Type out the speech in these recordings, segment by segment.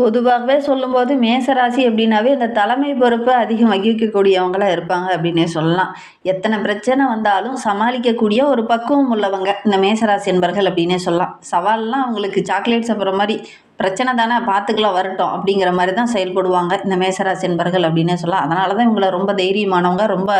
பொதுவாகவே சொல்லும்போது மேசராசி அப்படின்னாவே இந்த தலைமை பொறுப்பு அதிகம் வகிக்கக்கூடியவங்களாக இருப்பாங்க அப்படின்னே சொல்லலாம். எத்தனை பிரச்சனை வந்தாலும் சமாளிக்கக்கூடிய ஒரு பக்குவம் உள்ளவங்க இந்த மேசராசி என்பர்கள் அப்படின்னே சொல்லலாம். சவால்லாம் அவங்களுக்கு சாக்லேட் சாப்பிட்ற மாதிரி பிரச்சனை தானே பார்த்துக்கலாம் வரட்டும் அப்படிங்கிற மாதிரி தான் செயல்படுவாங்க இந்த மேசராசி என்பர்கள் அப்படின்னே சொல்லலாம். அதனால தான் இவங்களை ரொம்ப தைரியமானவங்க ரொம்ப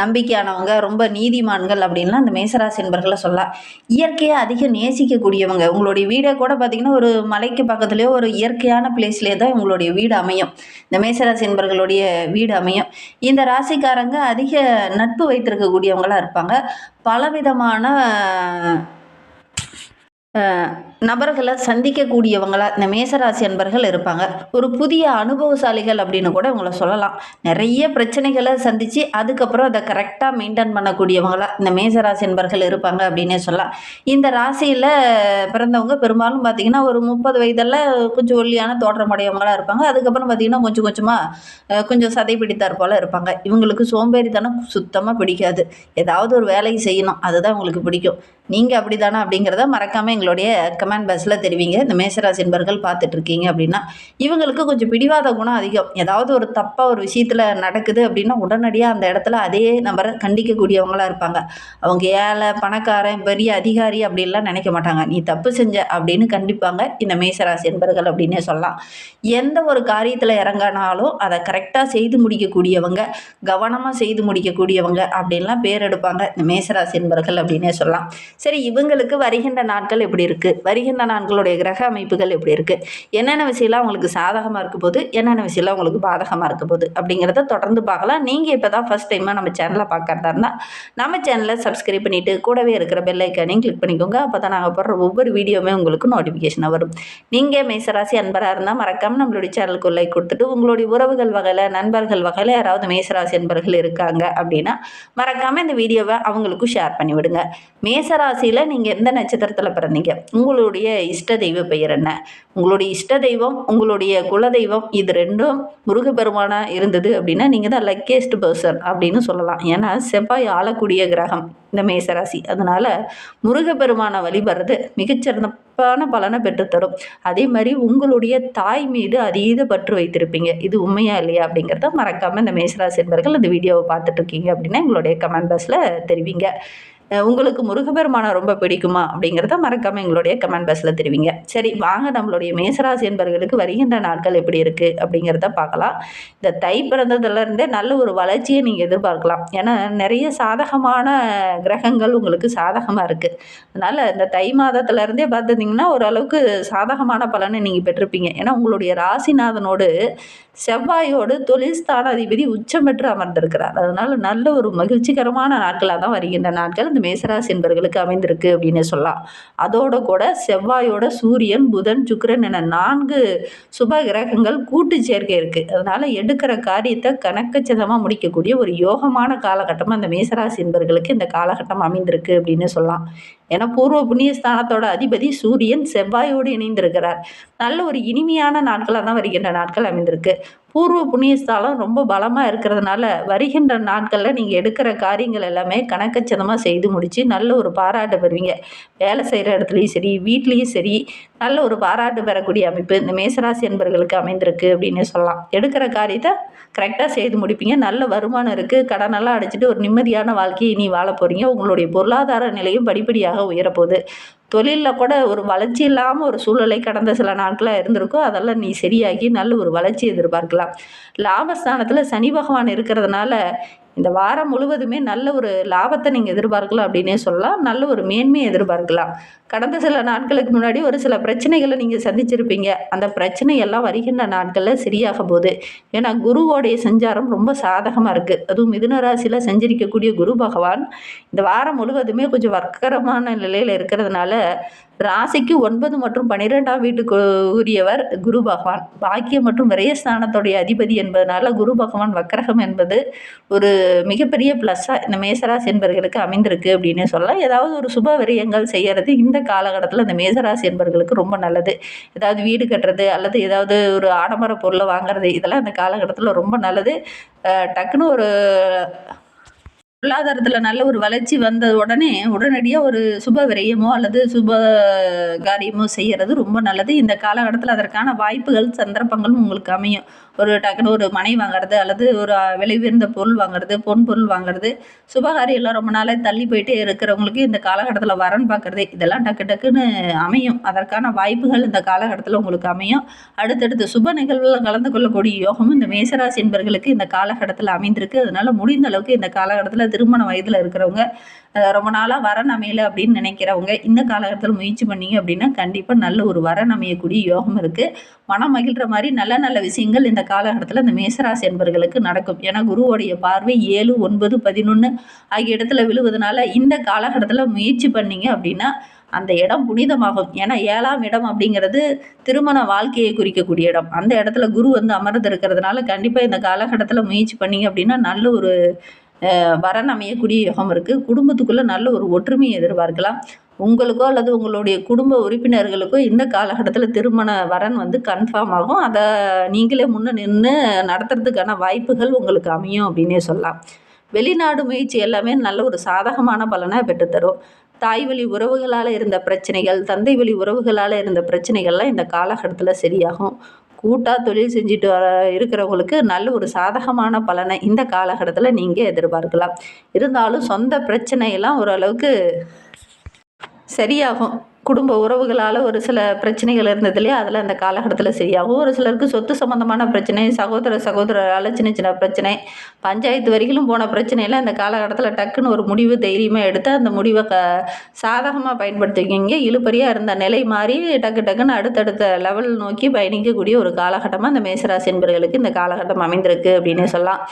நம்பிக்கையானவங்க ரொம்ப நீதிமான்கள் அப்படின்லாம் இந்த மேசராசி என்பர்களை சொல்லலாம். இயற்கையை அதிகம் நேசிக்கக்கூடியவங்க உங்களுடைய வீடை கூட பார்த்திங்கன்னா ஒரு மலைக்கு பக்கத்துலேயோ ஒரு இயற்கையான பிளேஸ்லேயே தான் உங்களுடைய வீடு அமையும். இந்த மேசராசி என்பர்களுடைய வீடு அமையும். இந்த ராசிக்காரங்க அதிக நட்பு வைத்திருக்கக்கூடியவங்களாக இருப்பாங்க. பலவிதமான நபர்களை சந்திக்கக்கூடியவங்களாக இந்த மேசராசி அன்பர்கள் இருப்பாங்க. ஒரு புதிய அனுபவசாலிகள் அப்படின்னு கூட இவங்களை சொல்லலாம். நிறைய பிரச்சனைகளை சந்தித்து அதுக்கப்புறம் அதை கரெக்டாக மெயின்டைன் பண்ணக்கூடியவங்களாக இந்த மேசராசி அன்பர்கள் இருப்பாங்க அப்படின்னே சொல்லலாம். இந்த ராசியில் பிறந்தவங்க பெரும்பாலும் பார்த்திங்கன்னா ஒரு முப்பது வயதில் கொஞ்சம் ஒல்லியான தோற்றமுடையவங்களாக இருப்பாங்க. அதுக்கப்புறம் பார்த்திங்கன்னா கொஞ்சம் கொஞ்சமாக கொஞ்சம் சதை பிடித்தார் போல் இருப்பாங்க. இவங்களுக்கு சோம்பேறித்தனம் சுத்தமாக பிடிக்காது. ஏதாவது ஒரு வேலையை செய்யணும் அதுதான் இவங்களுக்கு பிடிக்கும். நீங்கள் அப்படி தானே அப்படிங்கிறத மறக்காமல் எங்களுடைய கமெண்ட் பாக்ஸில் தெரிவிங்க. இந்த மேசராசி நண்பர்கள் பார்த்துட்ருக்கீங்க அப்படின்னா இவங்களுக்கு கொஞ்சம் பிடிவாத குணம் அதிகம். ஏதாவது ஒரு தப்பாக ஒரு விஷயத்தில் நடக்குது அப்படின்னா உடனடியாக அந்த இடத்துல அதே நபரை கண்டிக்கக்கூடியவங்களாக இருப்பாங்க. அவங்க ஏழை பணக்காரன் பெரிய அதிகாரி அப்படின்லாம் நினைக்க மாட்டாங்க. நீ தப்பு செஞ்ச அப்படின்னு கண்டிப்பாங்க இந்த மேசராசி நண்பர்கள் அப்படின்னே சொல்லலாம். எந்த ஒரு காரியத்தில் இறங்கினாலும் அதை கரெக்டாக செய்து முடிக்கக்கூடியவங்க கவனமாக செய்து முடிக்கக்கூடியவங்க அப்படின்லாம் பேர் எடுப்பாங்க இந்த மேசராசி என்பர்கள் அப்படின்னே சொல்லலாம். சரி இவங்களுக்கு வருகின்ற நாட்கள் எப்படி இருக்குது வருகின்ற நான்களுடைய கிரக அமைப்புகள் எப்படி இருக்குது என்னென்ன விஷயம்லாம் உங்களுக்கு சாதகமாக இருக்க போது என்னென்ன விஷயம்லாம் உங்களுக்கு பாதகமாக இருக்க போது அப்படிங்கிறத தொடர்ந்து பார்க்கலாம். நீங்கள் இப்போ தான் ஃபஸ்ட் டைமாக நம்ம சேனலை பார்க்குறதா இருந்தால் நம்ம சேனலை சப்ஸ்கிரைப் பண்ணிவிட்டு கூடவே இருக்கிற பெல் ஐக்கானையும் கிளிக் பண்ணிக்கோங்க. அப்போ தான் நாங்கள் போடுற ஒவ்வொரு வீடியோவுமே உங்களுக்கு நோட்டிஃபிகேஷனாக வரும். நீங்கள் மேசராசி அன்பராக இருந்தால் மறக்காமல் நம்மளுடைய சேனலுக்கு லைக் கொடுத்துட்டு உங்களுடைய உறவுகள் வகையில் நண்பர்கள் வகையில் யாராவது மேசராசி அன்பர்கள் இருக்காங்க அப்படின்னா மறக்காமல் இந்த வீடியோவை அவங்களுக்கும் ஷேர் பண்ணிவிடுங்க. மேசராசியில் ராசியில் நீங்கள் எந்த நட்சத்திரத்தில் பிறந்தீங்க? உங்களுடைய இஷ்ட தெய்வ பெயர் என்ன? உங்களுடைய இஷ்ட தெய்வம் உங்களுடைய குலதெய்வம் இது ரெண்டும் முருகப்பெருமானாக இருந்தது அப்படின்னா நீங்கள் தான் லக்கேஸ்ட் பர்சன் அப்படின்னு சொல்லலாம். ஏன்னா செவ்வாய் ஆளக்கூடிய கிரகம் இந்த மேசராசி. அதனால் முருகப்பெருமானை வழிபடுறது மிகச்சிறந்தப்பான பலனை பெற்றுத்தரும். அதே மாதிரி உங்களுடைய தாய் மீது அதீத பற்று வைத்திருப்பீங்க. இது உண்மையா இல்லையா அப்படிங்கிறத மறக்காமல் இந்த மேசராசி என்பர்கள் இந்த வீடியோவை பார்த்துட்ருக்கீங்க அப்படின்னா எங்களுடைய கமெண்ட் பாக்ஸில் தெரிவிங்க. உங்களுக்கு முருகப்பெருமானை ரொம்ப பிடிக்குமா அப்படிங்கிறத மறக்காமல் எங்களுடைய கமெண்ட் பாக்ஸில் தெரிவிங்க. சரி வாங்க நம்மளுடைய மேசராசி என்பவர்களுக்கு வருகின்ற நாட்கள் எப்படி இருக்குது அப்படிங்கிறத பார்க்கலாம். இந்த தை பிறந்ததுலேருந்தே நல்ல ஒரு வளர்ச்சியை நீங்கள் எதிர்பார்க்கலாம். ஏன்னா நிறைய சாதகமான கிரகங்கள் உங்களுக்கு சாதகமாக இருக்குது அதனால் இந்த தை மாதத்துலேருந்தே பார்த்துட்டிங்கன்னா ஓரளவுக்கு சாதகமான பலனை நீங்கள் பெற்றிருப்பீங்க. ஏன்னா உங்களுடைய ராசிநாதனோடு செவ்வாயோடு தொழில் ஸ்தானாதிபதி உச்சம் பெற்று அமர்ந்திருக்கிறார். அதனால் நல்ல ஒரு மகிழ்ச்சிகரமான நாட்களாக தான் வருகின்ற நாட்கள். இந்த மேசராசி என்பர்களுக்கு அமைந்திருக்கு அப்படின்னு சொல்லலாம். அதோட கூட செவ்வாயோட சூரியன் புதன் சுக்கரன் என நான்கு சுப கிரகங்கள் கூட்டு சேர்க்கை இருக்குது அதனால் எடுக்கிற காரியத்தை கணக்கச்சதமாக முடிக்கக்கூடிய ஒரு யோகமான காலகட்டமாக அந்த மேசராசி என்பர்களுக்கு இந்த காலகட்டம் அமைந்திருக்கு அப்படின்னு சொல்லலாம். ஏன்னா பூர்வ புண்ணிய ஸ்தானத்தோட அதிபதி சூரியன் செவ்வாயோடு இணைந்திருக்கிறார். நல்ல ஒரு இனிமையான நாட்களாக தான் வருகின்ற நாட்கள் அமைந்திருக்கு. பூர்வ புண்ணியஸ்தாலம் ரொம்ப பலமாக இருக்கிறதுனால வருகின்ற நாட்களில் நீங்கள் எடுக்கிற காரியங்கள் எல்லாமே கணக்கச்சிதமாக செய்து முடித்து நல்ல ஒரு பாராட்டு பெறுவீங்க. வேலை செய்கிற இடத்துலையும் சரி வீட்லேயும் சரி நல்ல ஒரு பாராட்டு பெறக்கூடிய அமைப்பு இந்த மேசராசி என்பர்களுக்கு அமைந்திருக்கு அப்படின்னு சொல்லலாம். எடுக்கிற காரியத்தை கரெக்டாக செய்து முடிப்பீங்க. நல்ல வருமானம் இருக்குது கடனெல்லாம் அடைச்சிட்டு ஒரு நிம்மதியான வாழ்க்கையை இனி வாழ போகிறீங்க உங்களுடைய பொருளாதார நிலையும் படிப்படியாக உயரப்போகுது. தொழிலில் கூட ஒரு வளர்ச்சி இல்லாமல் ஒரு சூழ்நிலை கடந்த சில நாட்களாக இருந்திருக்கும் அதெல்லாம் நீ சரியாகி நல்ல ஒரு வளர்ச்சி எதிர்பார்க்கலாம். லாபஸ்தானத்தில் சனி பகவான் இருக்கிறதுனால இந்த வாரம் முழுவதுமே நல்ல ஒரு லாபத்தை நீங்கள் எதிர்பார்க்கலாம் அப்படின்னே சொல்லலாம். நல்ல ஒரு மேன்மையை எதிர்பார்க்கலாம். கடந்த சில நாட்களுக்கு முன்னாடி ஒரு சில பிரச்சனைகளை நீங்கள் சந்திச்சிருப்பீங்க. அந்த பிரச்சனை எல்லாம் வருகின்ற நாட்களில் சரியாக போகுது. ஏன்னா குருவோடைய சஞ்சாரம் ரொம்ப சாதகமாக இருக்குது அதுவும் மிதுனராசியில் செஞ்சிருக்கக்கூடிய சஞ்சரிக்கக்கூடிய குரு பகவான் இந்த வாரம் முழுவதுமே கொஞ்சம் வர்க்கரமான நிலையில் இருக்கிறதுனால ராசிக்கு ஒன்பது மற்றும் பன்னிரெண்டாம் வீட்டுக்கு உரியவர் குரு பகவான். பாக்கியம் மற்றும் விரயஸ்தானத்துடைய அதிபதி என்பதனால குரு பகவான் வக்கரகம் என்பது ஒரு மிகப்பெரிய ப்ளஸ்ஸாக இந்த மேசராசி என்பர்களுக்கு அமைந்திருக்கு அப்படின்னு சொல்லலாம். ஏதாவது ஒரு சுப விரயங்கள் செய்கிறது இந்த காலகட்டத்தில் இந்த மேசராசி என்பர்களுக்கு ரொம்ப நல்லது. ஏதாவது வீடு கட்டுறது அல்லது ஏதாவது ஒரு ஆடம்பர பொருளை வாங்குறது இதெல்லாம் இந்த காலகட்டத்தில் ரொம்ப நல்லது. டக்குன்னு ஒரு பொருளாதாரத்தில் நல்ல ஒரு வளர்ச்சி வந்த உடனே உடனடியாக ஒரு சுப விரயமோ அல்லது சுப காரியமோ செய்கிறது ரொம்ப நல்லது. இந்த காலகட்டத்தில் அதற்கான வாய்ப்புகள் சந்தர்ப்பங்களும் உங்களுக்கு அமையும். ஒரு டக்குனு ஒரு மனை வாங்குறது அல்லது ஒரு விலை உயர்ந்த பொருள் வாங்குறது பொன் பொருள் வாங்குறது சுபகாரியெல்லாம் ரொம்ப நாளாக தள்ளி போயிட்டே இருக்கிறவங்களுக்கு இந்த காலகட்டத்தில் வரன் பார்க்குறது இதெல்லாம் டக்கு டக்குன்னு அமையும். அதற்கான வாய்ப்புகள் இந்த காலகட்டத்தில் உங்களுக்கு அமையும். அடுத்தடுத்து சுப நிகழ்வுகளில் கலந்து கொள்ளக்கூடிய யோகமும் இந்த மேசராசி என்பர்களுக்கு இந்த காலகட்டத்தில் அமைந்திருக்கு. அதனால் முடிந்த அளவுக்கு இந்த காலகட்டத்தில் திருமண வயதில் இருக்கிறவங்க ரொம்ப நாளாக வரன் அமையலை அப்படின்னு நினைக்கிறவங்க இந்த காலகட்டத்தில் முயற்சி பண்ணீங்க அப்படின்னா கண்டிப்பாக நல்ல ஒரு வரன் அமையக்கூடிய யோகம் இருக்குது மனம் மகிழ்கிற மாதிரி நல்ல நல்ல விஷயங்கள் இந்த காலகட்டத்தில் இந்த மேசராசி என்பர்களுக்கு நடக்கும். ஏன்னா குருவோடைய பார்வை ஏழு ஒன்பது பதினொன்று ஆகிய இடத்துல விழுவதனால இந்த காலகட்டத்தில் முயற்சி பண்ணீங்க அப்படின்னா அந்த இடம் புனிதமாகும். ஏன்னா ஏழாம் இடம் அப்படிங்கிறது திருமண வாழ்க்கையை குறிக்கக்கூடிய இடம். அந்த இடத்துல குரு வந்து அமர்ந்து இருக்கிறதுனால கண்டிப்பாக இந்த காலகட்டத்தில் முயற்சி பண்ணீங்க அப்படின்னா நல்ல ஒரு வரன் அமையக்கூடிய யோகம் இருக்குது குடும்பத்துக்குள்ளே நல்ல ஒரு ஒற்றுமையை எதிர்பார்க்கலாம். உங்களுக்கோ அல்லது உங்களுடைய குடும்ப உறுப்பினர்களுக்கோ இந்த காலகட்டத்தில் திருமண வரன் வந்து கன்ஃபார்ம் ஆகும். அதை நீங்களே முன்னே நின்று நடத்துறதுக்கான வாய்ப்புகள் உங்களுக்கு அமையும் அப்படின்னே சொல்லலாம். வெளிநாடு முயற்சி எல்லாமே நல்ல ஒரு சாதகமான பலனை பெற்றுத்தரும். தாய் வழி உறவுகளால் இருந்த பிரச்சனைகள் தந்தை வழி உறவுகளால் இருந்த பிரச்சனைகள்லாம் இந்த காலகட்டத்தில் சரியாகும். கூட்டாக தொழில் செஞ்சுட்டு வர இருக்கிறவங்களுக்கு நல்ல ஒரு சாதகமான பலனை இந்த காலகட்டத்தில் நீங்கள் எதிர்பார்க்கலாம். இருந்தாலும் சொந்த பிரச்சனையெல்லாம் ஓரளவுக்கு சரியாகும். குடும்ப உறவுகளால் ஒரு சில பிரச்சனைகள் இருந்தது இல்லையா? அதில் அந்த காலகட்டத்தில் சரியாகும். ஒரு சிலருக்கு சொத்து சம்மந்தமான பிரச்சனை சகோதர சகோதரரால் சின்ன சின்ன பிரச்சனை பஞ்சாயத்து வரைக்கும் போன பிரச்சனையில் அந்த காலகட்டத்தில் டக்குன்னு ஒரு முடிவு தைரியமாக எடுத்து அந்த முடிவை க சாதகமாக பயன்படுத்திக்கிங்க. இழுப்பறியாக இருந்த நிலை மாறி டக்கு டக்குன்னு அடுத்தடுத்த லெவல் நோக்கி பயணிக்கக்கூடிய ஒரு காலகட்டமாக இந்த மேசராசி என்பர்களுக்கு இந்த காலகட்டம் அமைந்திருக்கு அப்படின்னே சொல்லலாம்.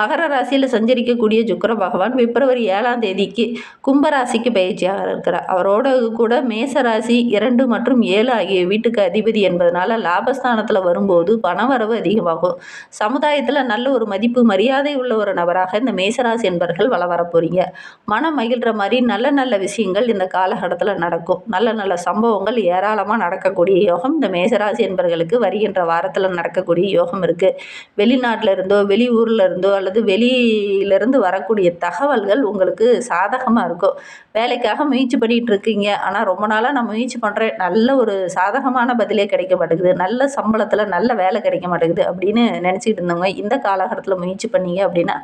மகர ராசியில் சஞ்சரிக்கக்கூடிய சுக்கர பகவான் பிப்ரவரி ஏழாம் தேதிக்கு கும்பராசிக்கு பயிற்சியாக இருக்கிறார். அவரோட கூட மேச மேசராசி இரண்டு மற்றும் ஏழு ஆகிய வீட்டுக்கு அதிபதி என்பதனால லாபஸ்தானத்தில் வரும்போது பணவரவு அதிகமாகும். சமுதாயத்தில் நல்ல ஒரு மதிப்பு மரியாதை உள்ள ஒரு நபராக இந்த மேசராசி என்பர்கள் வள வரப்போறீங்க மனம் மகிழ்கிற மாதிரி நல்ல நல்ல விஷயங்கள் இந்த காலகட்டத்தில் நடக்கும். நல்ல நல்ல சம்பவங்கள் ஏராளமாக நடக்கக்கூடிய யோகம் இந்த மேசராசி என்பர்களுக்கு வருகின்ற வாரத்தில் நடக்கக்கூடிய யோகம் இருக்குது வெளிநாட்டில் இருந்தோ வெளியூரில் இருந்தோ அல்லது வெளியிலிருந்து வரக்கூடிய தகவல்கள் உங்களுக்கு சாதகமாக இருக்கும். வேலைக்காக முயற்சி பண்ணிகிட்டு இருக்கீங்க. ஆனால் ரொம்ப நாள் நாளாக நான் முயற்சி பண்ணுறேன் நல்ல ஒரு சாதகமான பதிலே கிடைக்க மாட்டேங்குது. நல்ல சம்பளத்தில் நல்ல வேலை கிடைக்க மாட்டேங்குது அப்படின்னு நினச்சிக்கிட்டு இருந்தவங்க இந்த காலகட்டத்தில் முயற்சி பண்ணீங்க அப்படின்னா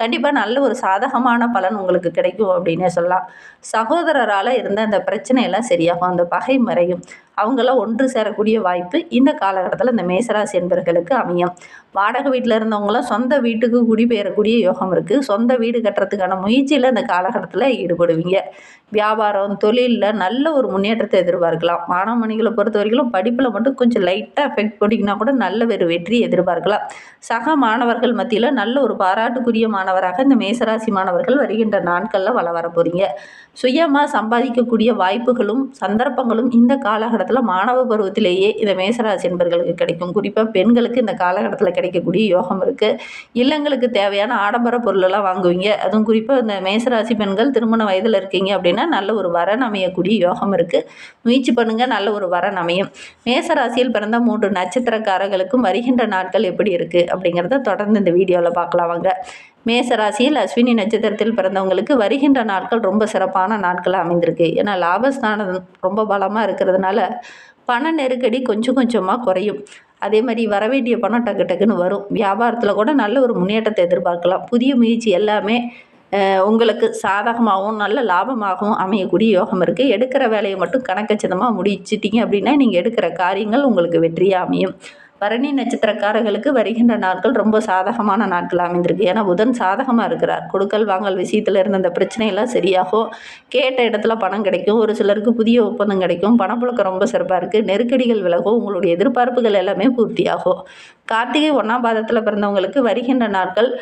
கண்டிப்பாக நல்ல ஒரு சாதகமான பலன் உங்களுக்கு கிடைக்கும் அப்படின்னே சொல்லலாம். சகோதரரால் இருந்த அந்த பிரச்சனையெல்லாம் சரியாகும். அந்த பகை மறையும். அவங்களாம் ஒன்று சேரக்கூடிய வாய்ப்பு இந்த காலகட்டத்தில் இந்த மேசராசி என்பர்களுக்கு அமையும். வாடகை வீட்டில் இருந்தவங்களாம் சொந்த வீட்டுக்கு குடிபெயரக்கூடிய யோகம் இருக்குது சொந்த வீடு கட்டுறதுக்கான முயற்சியில் இந்த காலகட்டத்தில் ஈடுபடுவீங்க. வியாபாரம் தொழிலில் நல்ல ஒரு முன்னேற்றத்தை எதிர்பார்க்கலாம். மாணவமணிகளை பொறுத்த வரைக்கும் படிப்பில் மட்டும் கொஞ்சம் லைட்டாக எஃபெக்ட் போட்டிங்கன்னா கூட நல்ல ஒரு வெற்றி எதிர்பார்க்கலாம். சக மாணவர்கள் மத்தியில் நல்ல ஒரு பாராட்டுக்குரிய மாணவராக இந்த மேசராசி மாணவர்கள் வருகின்ற நாட்களில் வள வர போகிறீங்க சுயமாக சம்பாதிக்கக்கூடிய வாய்ப்புகளும் சந்தர்ப்பங்களும் இந்த காலகட்டத்தில் மாணவ பருவத்திலேயே இந்த மேசராசி என்பர்களுக்கு கிடைக்கும். குறிப்பாக பெண்களுக்கு இந்த காலகட்டத்தில் கிடைக்கக்கூடிய யோகம் இருக்குது இல்லங்களுக்கு தேவையான ஆடம்பர பொருளெல்லாம் வாங்குவீங்க. அதுவும் குறிப்பாக இந்த மேசராசி பெண்கள் திருமண வயதில் இருக்கீங்க அப்படின்னா நல்ல ஒரு வரன் அமையக்கூடிய யோகம் இருக்குது முயற்சி பண்ணுங்கள் நல்ல ஒரு வரன் அமையும். மேசராசியில் பிறந்த மூன்று நட்சத்திரக்காரர்களுக்கும் வருகின்ற நாட்கள் எப்படி இருக்குது அப்படிங்கிறத தொடர்ந்து இந்த வீடியோவில் பார்க்கலாம் வாங்க. மேசராசியில் அஸ்வினி நட்சத்திரத்தில் பிறந்தவங்களுக்கு வருகின்ற நாட்கள் ரொம்ப சிறப்பான நாட்களாக அமைந்திருக்கு. ஏன்னா லாபஸ்தானம் ரொம்ப பலமாக இருக்கிறதுனால பண நெருக்கடி கொஞ்சம் கொஞ்சமாக குறையும். அதே மாதிரி வரவேண்டிய பணம் டக்கு டக்குன்னு வரும். வியாபாரத்தில் கூட நல்ல ஒரு முன்னேற்றத்தை எதிர்பார்க்கலாம். புதிய முயற்சி எல்லாமே உங்களுக்கு சாதகமாகவும் நல்ல லாபமாகவும் அமையக்கூடிய யோகம் இருக்குது எடுக்கிற வேலையை மட்டும் கணக்கச்சிதமாக முடிச்சிட்டிங்க அப்படின்னா நீங்கள் எடுக்கிற காரியங்கள் உங்களுக்கு வெற்றியாக அமையும். பரணி நட்சத்திரக்காரர்களுக்கு வருகின்ற நாட்கள் ரொம்ப சாதகமான நாட்கள் அமைந்திருக்கு. ஏன்னா புதன் சாதகமாக இருக்கிறார். கொடுக்கல் வாங்கல் விஷயத்தில் இருந்த அந்த பிரச்சனையெல்லாம் சரியாகும். கேட்ட இடத்துல பணம் கிடைக்கும். ஒரு சிலருக்கு புதிய ஒப்பந்தம் கிடைக்கும். பணப்புழக்கம் ரொம்ப சிறப்பாக இருக்குது நெருக்கடிகள் விலகும். உங்களுடைய எதிர்பார்ப்புகள் எல்லாமே பூர்த்தியாகும். கார்த்திகை ஒன்றாம் பாதத்தில் பிறந்தவங்களுக்கு வருகின்ற நாட்கள்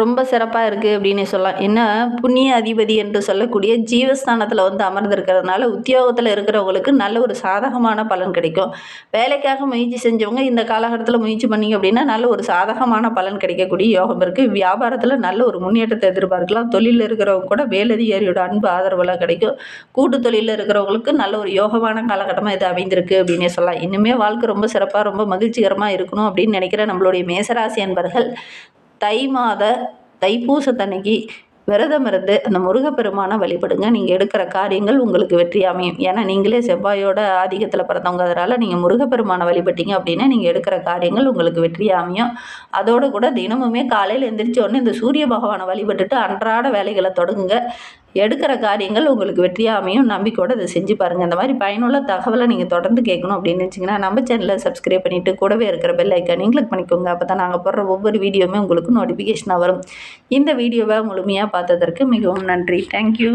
ரொம்ப சிறப்பாக இருக்குது அப்படின்னு சொல்லலாம். என்ன புண்ணிய அதிபதி என்று சொல்லக்கூடிய ஜீவஸ்தானத்தில் வந்து அமர்ந்திருக்கிறதுனால உத்தியோகத்தில் இருக்கிறவங்களுக்கு நல்ல ஒரு சாதகமான பலன் கிடைக்கும். வேலைக்காக முயற்சி செஞ்சவங்க இந்த காலகட்டத்தில் முயற்சி பண்ணிங்க அப்படின்னா நல்ல ஒரு சாதகமான பலன் கிடைக்கக்கூடிய யோகம் இருக்குது வியாபாரத்தில் நல்ல ஒரு முன்னேற்றத்தை எதிர்பார்க்கலாம். தொழிலில் இருக்கிறவங்க கூட மேலதிகாரியோட அன்பு ஆதரவெல்லாம் கிடைக்கும். கூட்டு தொழிலில் இருக்கிறவங்களுக்கு நல்ல ஒரு யோகமான காலகட்டமாக இது அமைந்திருக்கு அப்படின்னே சொல்லலாம். இன்னுமே வாழ்க்கை ரொம்ப சிறப்பாக ரொம்ப மகிழ்ச்சிகரமாக இருக்கணும் அப்படின்னு நினைக்கிற நம்மளுடைய மேசராசி அன்பர்கள் தை மாத தைப்பூசத்தன்னைக்கு விரதம் இருந்து அந்த முருகப்பெருமானை வழிபடுங்க. நீங்கள் எடுக்கிற காரியங்கள் உங்களுக்கு வெற்றி அமையும். ஏன்னா நீங்களே செவ்வாயோட ஆதிக்கத்தில் பிறந்தவங்க அதனால் நீங்கள் முருகப்பெருமானை வழிபட்டீங்க அப்படின்னா நீங்கள் எடுக்கிற காரியங்கள் உங்களுக்கு வெற்றி அமையும். அதோடு கூட தினமுமே காலையில் எந்திரிச்ச உடனே இந்த சூரிய பகவானை வழிபட்டுட்டு அன்றாட வேலைகளை தொடங்குங்க. எடுக்கிற காரியங்கள் உங்களுக்கு வெற்றியாக அமையும். நம்பிக்கையோடு இதை செஞ்சு பாருங்கள் இந்த மாதிரி பயனுள்ள தகவலை நீங்கள் தொடர்ந்து கேட்கணும் அப்படின்னு வச்சிங்கன்னா நம்ம சேனலை சப்ஸ்கிரைப் பண்ணிவிட்டு கூடவே இருக்கிற பெல் ஐக்கானையும் கிளிக் பண்ணிக்கோங்க. அப்போ தான் நாங்கள் போடுற ஒவ்வொரு வீடியோவுமே உங்களுக்கு நோட்டிஃபிகேஷனாக வரும். இந்த வீடியோவை முழுமையாக பார்த்ததற்கு மிகவும் நன்றி. தேங்க்யூ